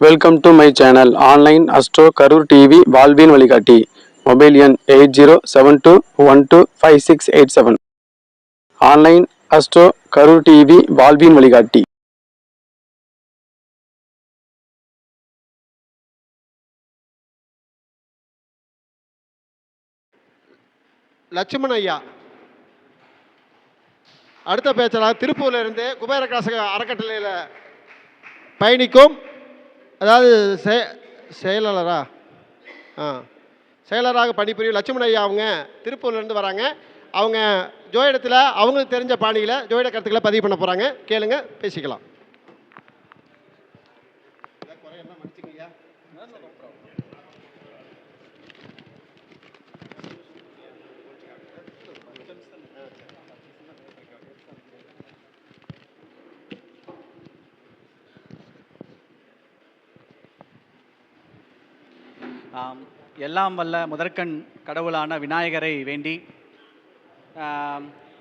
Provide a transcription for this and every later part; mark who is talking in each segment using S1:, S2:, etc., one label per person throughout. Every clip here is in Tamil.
S1: Welcome to my channel online astro Karur TV வாழ்வின் வழிகாட்டி மொபைல் எண் eight zero seven two one two five six eight seven online astro Karur TV வாழ்வின் வழிகாட்டி
S2: லட்சுமண ஐயா. அடுத்த பேச்சாளர் திருப்பூர்ல இருந்து குபேர அறக்கட்டளையில அறக்கட்டளையில் பயணிக்கும் அதாவது செ- செயலாளரா? ஆ. செயலராக பணிபுரியும் லட்சுமண ஐயா அவங்க திருப்பூர்லேருந்து வராங்க. அவங்க ஜோயிடத்தில் அவங்களுக்கு தெரிஞ்ச பாணியில் ஜோயிட கருத்துக்களை பதிவு பண்ண போகிறாங்க கேளுங்க பேசிக்கலாம்.
S3: நாம் எல்லாம் வல்ல முதற்கண் கடவுளான விநாயகரை வேண்டி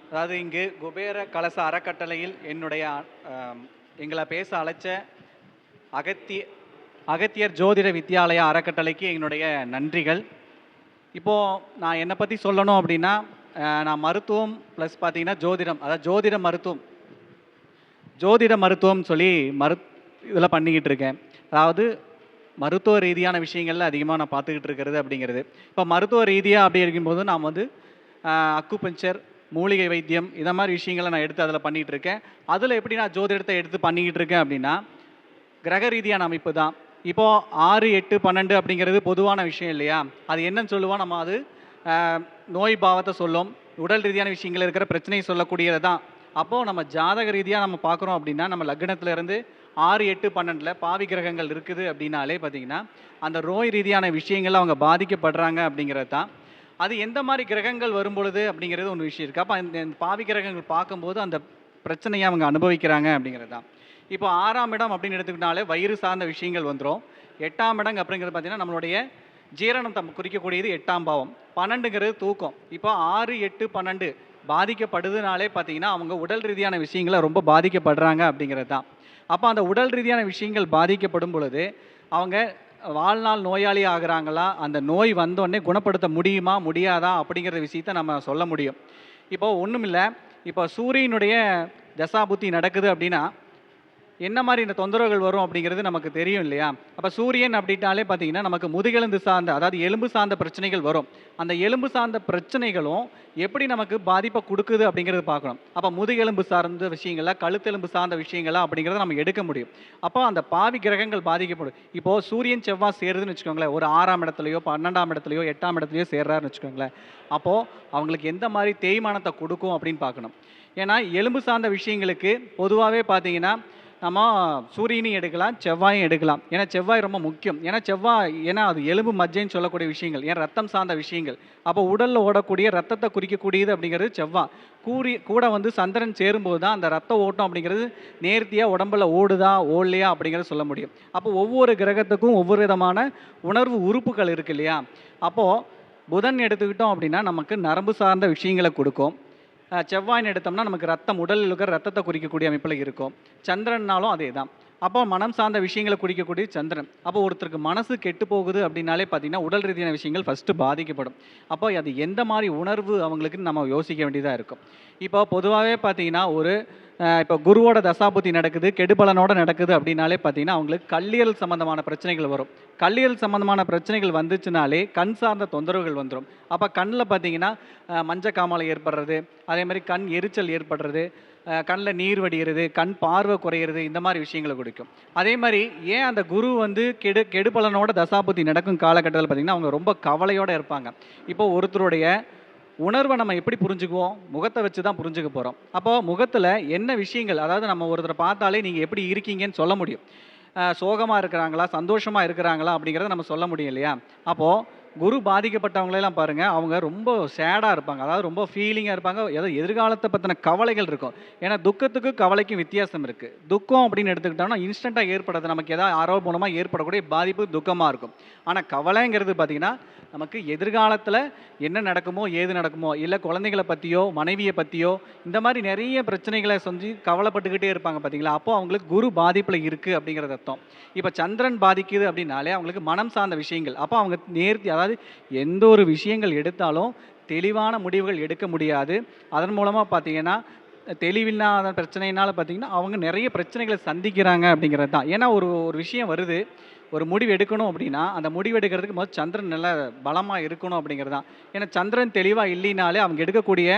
S3: அதாவது இங்கு குபேர கலச அறக்கட்டளையில் என்னுடைய எங்களை பேச அழைச்ச அகத்திய அகத்தியர் ஜோதிட வித்யாலய அறக்கட்டளைக்கு என்னுடைய நன்றிகள். இப்போது நான் என்னை பற்றி சொல்லணும் அப்படின்னா நான் மருத்துவம் ப்ளஸ் பார்த்தீங்கன்னா ஜோதிடம் அதாவது ஜோதிட மருத்துவம். ஜோதிட மருத்துவம் சொல்லி மரு இதில் பண்ணிக்கிட்டு இருக்கேன். அதாவது மருத்துவ ரீதியான விஷயங்களில் அதிகமாக நான் பார்த்துக்கிட்டு இருக்கிறது அப்படிங்கிறது. இப்போ மருத்துவ ரீதியாக அப்படி இருக்கும்போது நான் வந்து அக்குபஞ்சர் மூலிகை வைத்தியம் இந்த மாதிரி விஷயங்களை நான் எடுத்து அதில் பண்ணிகிட்டு இருக்கேன். அதில் எப்படி நான் ஜோதிடத்தை எடுத்து பண்ணிக்கிட்டு இருக்கேன் அப்படின்னா கிரக ரீதியான அமைப்பு தான். இப்போது ஆறு எட்டு பன்னெண்டு அப்படிங்கிறது பொதுவான விஷயம் இல்லையா? அது என்னன்னு சொல்லுவோம் நம்ம அது நோய் பாவத்தை சொல்லும் உடல் ரீதியான விஷயங்கள் இருக்கிற பிரச்சனையை சொல்லக்கூடியது தான் அப்போது நம்ம ஜாதக ரீதியாக நம்ம பார்க்குறோம் அப்படின்னா நம்ம லக்னத்துலேருந்து ஆறு எட்டு பன்னெண்டில் பாவி கிரகங்கள் இருக்குது அப்படின்னாலே பார்த்தீங்கன்னா அந்த நோய் ரீதியான விஷயங்கள் அவங்க பாதிக்கப்படுறாங்க அப்படிங்கிறது தான். அது எந்த மாதிரி கிரகங்கள் வரும்பொழுது அப்படிங்கிறது ஒன்று விஷயம் இருக்குது அப்போ அந்த பாவி கிரகங்கள் பார்க்கும்போது அந்த பிரச்சனையை அவங்க அனுபவிக்கிறாங்க அப்படிங்கிறது தான். இப்போ ஆறாம் இடம் அப்படின்னு எடுத்துக்கிட்டாலே வயிறு சார்ந்த விஷயங்கள் வந்துடும் எட்டாம் இடம் அப்படிங்கிறது பார்த்தீங்கன்னா நம்மளுடைய ஜீரணம் தம் குறிக்கக்கூடியது எட்டாம் பாவம். பன்னெண்டுங்கிறது தூக்கம். இப்போ ஆறு எட்டு பன்னெண்டு பாதிக்கப்படுதுனாலே பார்த்தீங்கன்னா அவங்க உடல் ரீதியான விஷயங்களை ரொம்ப பாதிக்கப்படுறாங்க அப்படிங்கிறது தான். அப்போ அந்த உடல் ரீதியான விஷயங்கள் பாதிக்கப்படும் பொழுது அவங்க வாழ்நாள் நோயாளி ஆகிறாங்களா? அந்த நோய் வந்தோடனே குணப்படுத்த முடியுமா? முடியாதா? அப்படிங்கிற விஷயத்தை நம்ம சொல்ல முடியும். இப்போ ஒன்றும் இல்லை இப்போ சூரியனுடைய தசாபுத்தி நடக்குது அப்படின்னா என்ன மாதிரி இந்த தொந்தரவுகள் வரும் அப்படிங்கிறது நமக்கு தெரியும் இல்லையா? அப்போ சூரியன் அப்படின்னாலே பார்த்தீங்கன்னா நமக்கு முதுகெலும்பு சார்ந்த அதாவது எலும்பு சார்ந்த பிரச்சனைகள் வரும். அந்த எலும்பு சார்ந்த பிரச்சனைகளும் எப்படி நமக்கு பாதிப்பை கொடுக்குது அப்படிங்கிறது பார்க்கணும். அப்போ முதுகெலும்பு சார்ந்த விஷயங்களா கழுத்தெலும்பு சார்ந்த விஷயங்களா அப்படிங்கிறத நம்ம எடுக்க முடியும். அப்போ அந்த பாவி கிரகங்கள் பாதிக்கப்படும். இப்போது சூரியன் செவ்வாய் சேருதுன்னு வச்சுக்கோங்களேன். ஒரு ஆறாம் இடத்துலையோ பன்னெண்டாம் இடத்துலையோ எட்டாம் இடத்துலையோ சேர்றாருன்னு வச்சுக்கோங்களேன். அப்போது அவங்களுக்கு எந்த மாதிரி தேய்மானத்தை கொடுக்கும் அப்படின்னு பார்க்கணும். ஏன்னா எலும்பு சார்ந்த விஷயங்களுக்கு பொதுவாகவே பார்த்தீங்கன்னா நம்ம சூரியனையும் எடுக்கலாம் செவ்வாயும் எடுக்கலாம். ஏன்னா செவ்வாய் ரொம்ப முக்கியம். ஏன்னா செவ்வாய் ஏன்னா அது எலும்பு மஜ்ஜைன்னு சொல்லக்கூடிய விஷயங்கள் ஏன் ரத்தம் சார்ந்த விஷயங்கள். அப்போ உடலில் ஓடக்கூடிய ரத்தத்தை குறிக்கக்கூடியது அப்படிங்கிறது செவ்வாய். கூறி கூட வந்து சந்திரன் சேரும்போது தான் அந்த ரத்த ஓட்டம் அப்படிங்கிறது நேர்த்தியாக உடம்புல ஓடுதா ஓடலையா அப்படிங்கிறத சொல்ல முடியும். அப்போ ஒவ்வொரு கிரகத்துக்கும் ஒவ்வொரு விதமான உணர்வு உறுப்புகள் இருக்கு இல்லையா? அப்போது புதன் எடுத்துக்கிட்டோம் அப்படின்னா நமக்கு நரம்பு சார்ந்த விஷயங்களை கொடுக்கும். செவ்வாயின் எடுத்தோம்னா நமக்கு ரத்தம் உடலில் இருக்கிற ரத்தத்தை குறிக்கக்கூடிய அமைப்பில் இருக்கும். சந்திரன்னாலும் அதே தான் அப்போ மனம் சார்ந்த விஷயங்களை குறிக்கக்கூடிய சந்திரன். அப்போ ஒருத்தருக்கு மனசு கெட்டு போகுது அப்படின்னாலே பார்த்தீங்கன்னா உடல் ரீதியான விஷயங்கள் ஃபஸ்ட்டு பாதிக்கப்படும். அப்போ அது எந்த மாதிரி உணர்வு அவங்களுக்கு நம்ம யோசிக்க வேண்டியதாக இருக்கும். இப்போ பொதுவாகவே பார்த்தீங்கன்னா ஒரு இப்போ குருவோட தசாபுத்தி நடக்குது கெடுபலனோட நடக்குது அப்படின்னாலே பார்த்தீங்கன்னா அவங்களுக்கு கல்லீரல் சம்மந்தமான பிரச்சனைகள் வரும். கல்லீரல் சம்மந்தமான பிரச்சனைகள் வந்துச்சுனாலே கண் சார்ந்த தொந்தரவுகள் வந்துடும் அப்போ கண்ணில் பார்த்தீங்கன்னா மஞ்ச மஞ்சள் காமாலை ஏற்படுறது அதே மாதிரி கண் எரிச்சல் ஏற்படுறது கண்ணில் நீர் வடிகிறது கண் பார்வை குறையிறது இந்த மாதிரி விஷயங்களை கொடுக்கும். அதே மாதிரி ஏன் அந்த குரு வந்து கெடு கெடுபலனோட தசாபுத்தி நடக்கும் காலகட்டத்தில் பார்த்தீங்கன்னா அவங்க ரொம்ப கவலையோடு இருப்பாங்க. இப்போ ஒருத்தருடைய உணர்வை நம்ம எப்படி புரிஞ்சுக்குவோம்? முகத்தை வச்சு தான் புரிஞ்சுக்க போகிறோம் அப்போது முகத்தில் என்ன விஷயங்கள் அதாவது நம்ம ஒருத்தரை பார்த்தாலே நீங்கள் எப்படி இருக்கீங்கன்னு சொல்ல முடியும். சோகமாக இருக்கிறாங்களா சந்தோஷமாக இருக்கிறாங்களா அப்படிங்கிறத நம்ம சொல்ல முடியும் இல்லையா? அப்போது குரு பாதிக்கப்பட்டவங்களெல்லாம் பாருங்கள் அவங்க ரொம்ப சேடாக இருப்பாங்க. அதாவது ரொம்ப ஃபீலிங்காக இருப்பாங்க. ஏதோ எதிர்காலத்தை பற்றின கவலைகள் இருக்கும். ஏன்னா துக்கத்துக்கும் கவலைக்கும் வித்தியாசம் இருக்குது துக்கம் அப்படின்னு எடுத்துக்கிட்டோம்னா இன்ஸ்டண்ட்டாக ஏற்படுறது. நமக்கு ஏதாவது ஆரோக்கியமாக ஏற்படக்கூடிய பாதிப்பு துக்கமாக இருக்கும். ஆனால் கவலைங்கிறது பார்த்திங்கன்னா நமக்கு எதிர்காலத்தில் என்ன நடக்குமோ ஏது நடக்குமோ இல்லை குழந்தைகளை பற்றியோ மனைவியை பற்றியோ இந்த மாதிரி நிறைய பிரச்சனைகளை செஞ்சு கவலைப்பட்டுக்கிட்டே இருப்பாங்க பார்த்தீங்களா அப்போ அவங்களுக்கு குரு பாதிப்பில் இருக்குது அப்படிங்கிறது அர்த்தம். இப்போ சந்திரன் பாதிக்குது அப்படின்னாலே அவங்களுக்கு மனம் சார்ந்த விஷயங்கள். அப்போ அவங்க நேர்த்தி அதாவது எந்த ஒரு விஷயங்கள் எடுத்தாலும் தெளிவான முடிவுகள் எடுக்க முடியாது. அதன் மூலமாக பார்த்தீங்கன்னா தெளிவில்லாத பிரச்சனையினால பார்த்தீங்கன்னா அவங்க நிறைய பிரச்சனைகளை சந்திக்கிறாங்க அப்படிங்கிறது தான். ஏன்னா ஒரு ஒரு விஷயம் வருது. ஒரு முடிவு எடுக்கணும் அப்படின்னா அந்த முடிவு எடுக்கிறதுக்கு முதல் சந்திரன் நல்ல பலமாக இருக்கணும் அப்படிங்கிறது தான். ஏன்னா சந்திரன் தெளிவாக இல்லைனாலே அவங்க எடுக்கக்கூடிய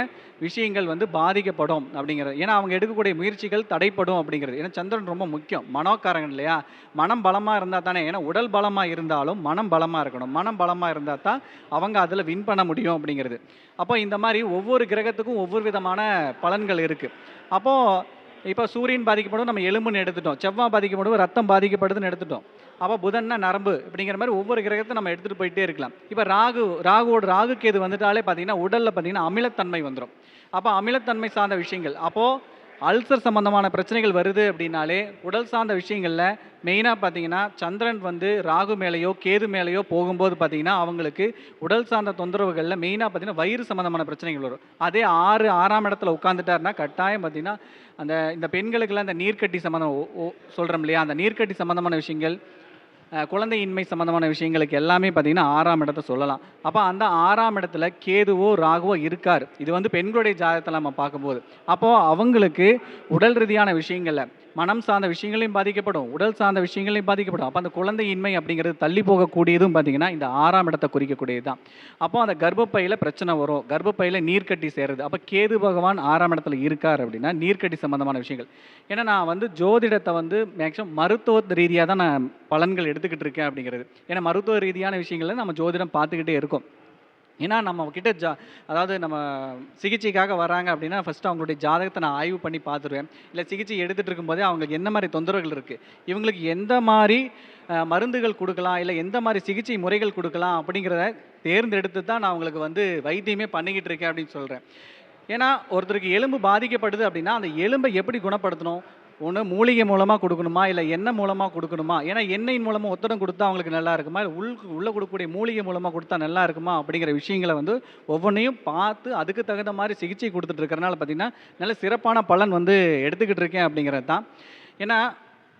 S3: விஷயங்கள் வந்து பாதிக்கப்படும் அப்படிங்கிறது. ஏன்னா அவங்க எடுக்கக்கூடிய முயற்சிகள் தடைப்படும் அப்படிங்கிறது. ஏன்னா சந்திரன் ரொம்ப முக்கியம். மனோக்காரங்க இல்லையா? மனம் பலமாக இருந்தால் தானே. ஏன்னா உடல் பலமாக இருந்தாலும் மனம் பலமாக இருக்கணும். மனம் பலமாக இருந்தால் தான் அவங்க அதில் வின் பண்ண முடியும் அப்படிங்கிறது. அப்போ இந்த மாதிரி ஒவ்வொரு கிரகத்துக்கும் ஒவ்வொரு விதமான பலன்கள் இருக்குது அப்போது இப்போ சூரியன் பாதிக்கப்படும் நம்ம எலும்புன்னு எடுத்துட்டோம். செவ்வாய் பாதிக்கப்படும் ரத்தம் பாதிக்கப்படுதுன்னு எடுத்துட்டோம். அப்போ புதன்னா நரம்பு அப்படிங்கிற மாதிரி ஒவ்வொரு கிரகத்தை நம்ம எடுத்துகிட்டு போயிட்டே இருக்கலாம். இப்போ ராகு ராகுவோட ராகுக்கு எது வந்துட்டாலே பார்த்தீங்கன்னா உடலில் பார்த்தீங்கன்னா அமிலத்தன்மை வந்துடும் அப்போ அமிலத்தன்மை சார்ந்த விஷயங்கள். அப்போது அல்சர் சம்பந்தமான பிரச்சனைகள் வருது அப்படின்னாலே உடல் சார்ந்த விஷயங்களில் மெயினாக பார்த்தீங்கன்னா சந்திரன் வந்து ராகு மேலேயோ கேது மேலேயோ போகும்போது பார்த்தீங்கன்னா அவங்களுக்கு உடல் சார்ந்த தொந்தரவுகளில் மெயினாக பார்த்தீங்கன்னா வயிறு சம்மந்தமான பிரச்சனைகள் வரும். அதே ஆறு ஆறாம் இடத்துல உட்காந்துட்டாருன்னா கட்டாயம் பார்த்தீங்கன்னா அந்த இந்த பெண்களுக்கெல்லாம் இந்த நீர்க்கட்டி சம்மந்தம் சொல்கிறோம் இல்லையா? அந்த நீர்க்கட்டி சம்மந்தமான விஷயங்கள் குழந்தையின்மை சம்மந்தமான விஷயங்களுக்கு எல்லாமே பார்த்தீங்கன்னா ஆறாம் இடத்தை சொல்லலாம். அப்போ அந்த ஆறாம் இடத்துல கேதுவோ ராகுவோ இருக்கார். இது வந்து பெண்களுடைய ஜாதகத்தில் நம்ம பார்க்கும்போது. அப்போது அவங்களுக்கு உடல் ரீதியான விஷயங்களில் மனம் சார்ந்த விஷயங்களையும் பாதிக்கப்படும் உடல் சார்ந்த விஷயங்களையும் பாதிக்கப்படும். அப்போ அந்த குழந்தையின்மை அப்படிங்கிறது தள்ளி போகக்கூடியதும் பார்த்தீங்கன்னா இந்த ஆறாம் இடத்தை குறிக்கக்கூடியது தான் அப்போ அந்த கர்ப்பப்பையில் பிரச்சனை வரும். கர்ப்பப்பையில் நீர்க்கட்டி சேருது. அப்போ கேது பகவான் ஆறாம் இடத்துல இருக்கார் அப்படின்னா நீர்க்கட்டி சம்மந்தமான விஷயங்கள். ஏன்னா நான் வந்து ஜோதிடத்தை வந்து மேக்ஸிமம் மருத்துவ ரீதியாக தான் நான் பலன்கள் எடுத்துக்கிட்டு இருக்கேன் அப்படிங்கிறது. ஏன்னா மருத்துவ ரீதியான விஷயங்களை நம்ம ஜோதிடம் பார்த்துக்கிட்டே இருக்கோம். ஏன்னா நம்ம கிட்ட ஜா அதாவது நம்ம சிகிச்சைக்காக வராங்க அப்படின்னா ஃபஸ்ட்டு அவங்களுடைய ஜாதகத்தை நான் ஆய்வு பண்ணி பார்த்துருவேன். இல்லை சிகிச்சை எடுத்துகிட்டு இருக்கும்போதே அவங்களுக்கு என்ன மாதிரி தொந்தரவுகள் இருக்குது இவங்களுக்கு எந்த மாதிரி மருந்துகள் கொடுக்கலாம்? இல்லை எந்த மாதிரி சிகிச்சை முறைகள் கொடுக்கலாம்? அப்படிங்கிறத தேர்ந்தெடுத்து தான் நான் அவங்களுக்கு வந்து வைத்தியமே பண்ணிக்கிட்டு இருக்கேன் அப்படின்னு சொல்கிறேன் ஏன்னா ஒருத்தருக்கு எலும்பு பாதிக்கப்படுது அப்படின்னா அந்த எலும்பை எப்படி குணப்படுத்தணும்? ஒன்று மூலிகை மூலமாக கொடுக்கணுமா? இல்லை எண்ணெய் மூலமாக கொடுக்கணுமா? ஏன்னா எண்ணெயின் மூலமாக ஒத்தடம் கொடுத்தா அவங்களுக்கு நல்லா இருக்குமா? இல்லை உள் உள்ளே கொடுக்கக்கூடிய மூலிகை மூலமாக கொடுத்தா நல்லா இருக்குமா? அப்படிங்கிற விஷயங்களை வந்து ஒவ்வொன்றையும் பார்த்து அதுக்கு தகுந்த மாதிரி சிகிச்சை கொடுத்துட்டு இருக்கிறனால பார்த்தீங்கன்னா நல்ல சிறப்பான பலன் வந்து எடுத்துக்கிட்டு இருக்கேன் அப்படிங்கிறது தான். ஏன்னா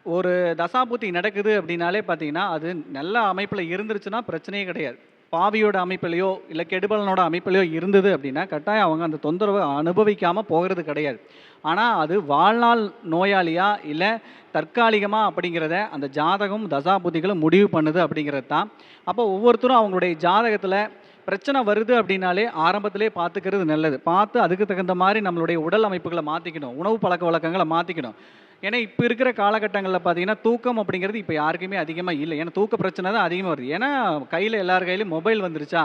S3: ஒரு தசாபுத்தி நடக்குது அப்படின்னாலே பார்த்தீங்கன்னா அது நல்ல அமைப்பில் இருந்துருச்சுன்னா பிரச்சனையே கிடையாது. பாவியோட அமைப்பிலையோ இல்லை கெடுபலனோட அமைப்பிலையோ இருந்தது அப்படின்னா கட்டாயம் அவங்க அந்த தொந்தரவை அனுபவிக்காமல் போகிறது கிடையாது. ஆனால் அது வாழ்நாள் நோயாளியா இல்லை தற்காலிகமாக அப்படிங்கிறத அந்த ஜாதகம் தசாபுத்திகளும் முடிவு பண்ணுது அப்படிங்கிறது தான். அப்போ ஒவ்வொருத்தரும் அவங்களுடைய ஜாதகத்தில் பிரச்சனை வருது அப்படின்னாலே ஆரம்பத்திலே பார்த்துக்கிறது நல்லது. பார்த்து அதுக்கு தகுந்த மாதிரி நம்மளுடைய உடல் அமைப்புகளை மாற்றிக்கணும் உணவு பழக்க வழக்கங்களை மாற்றிக்கணும் ஏன்னா இப்போ இருக்கிற காலகட்டங்களில் பார்த்தீங்கன்னா தூக்கம் அப்படிங்கிறது இப்போ யாருக்குமே அதிகமாக இல்லை. ஏன்னா தூக்க பிரச்சனை தான் அதிகமாக வருது. ஏன்னா கையில் எல்லார் கையிலையும் மொபைல் வந்துருச்சா?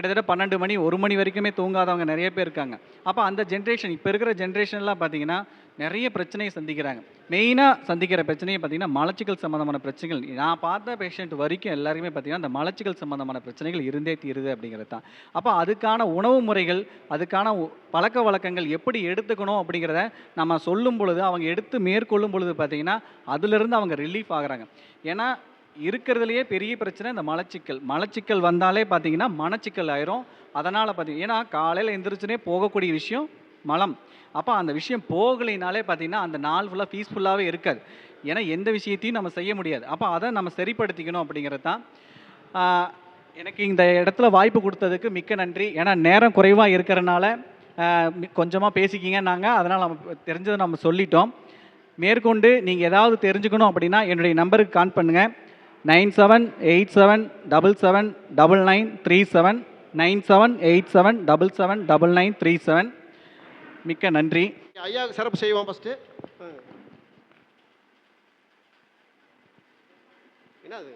S3: கிட்டத்தட்ட பன்னெண்டு மணி ஒரு மணி வரைக்குமே தூங்காதவங்க நிறைய பேர் இருக்காங்க. அப்போ அந்த ஜென்ரேஷன் இப்போ இருக்கிற ஜென்ரேஷன்லாம் பார்த்தீங்கன்னா நிறைய பிரச்சனையை சந்திக்கிறாங்க. மெயினாக சந்திக்கிற பிரச்சனையை பார்த்தீங்கன்னா மலச்சிக்கல் சம்மந்தமான பிரச்சனைகள். நான் பார்த்த பேஷண்ட் வரைக்கும் எல்லாருமே பார்த்தீங்கன்னா அந்த மலச்சிக்கல் சம்மந்தமான பிரச்சனைகள் இருந்தே தீருது அப்படிங்கிறது தான். அப்போ அதுக்கான உணவு முறைகள் அதுக்கான பழக்க வழக்கங்கள் எப்படி எடுத்துக்கணும் அப்படிங்கிறத நம்ம சொல்லும் பொழுது அவங்க எடுத்து மேற்கொள்ளும் பொழுது பார்த்தீங்கன்னா அதுலேருந்து அவங்க ரிலீஃப் ஆகிறாங்க. ஏன்னா இருக்கிறதுலையே பெரிய பிரச்சனை இந்த மலச்சிக்கல். மலச்சிக்கல் வந்தாலே பார்த்தீங்கன்னா மனச்சிக்கல் ஆயிரும். அதனால் பார்த்தீங்கன்னா ஏன்னா காலையில் எந்திரிச்சுனே போகக்கூடிய விஷயம் மலம். அப்போ அந்த விஷயம் போகலைனாலே பார்த்தீங்கன்னா அந்த நாள் ஃபுல்லாக பீஸ்ஃபுல்லாகவே இருக்காது. ஏன்னா எந்த விஷயத்தையும் நம்ம செய்ய முடியாது. அப்போ அதை நம்ம சரிப்படுத்திக்கணும் அப்படிங்கிறது தான். எனக்கு இந்த இடத்துல வாய்ப்பு கொடுத்ததுக்கு மிக்க நன்றி. ஏன்னா நேரம் குறைவாக இருக்கிறனால கொஞ்சமாக பேசிக்கிங்க நாங்கள் அதனால் நம்ம தெரிஞ்சதை நம்ம சொல்லிட்டோம். மேற்கொண்டு நீங்கள் ஏதாவது தெரிஞ்சுக்கணும் அப்படின்னா என்னுடைய நம்பருக்கு கான் பண்ணுங்கள் nine seven eight seven double seven double nine three seven nine seven eight seven double seven double nine three seven மிக்க நன்றி.
S2: ஐயாவுக்கு சிறப்பு செய்வோம் ஃபஸ்ட்டு என்னது?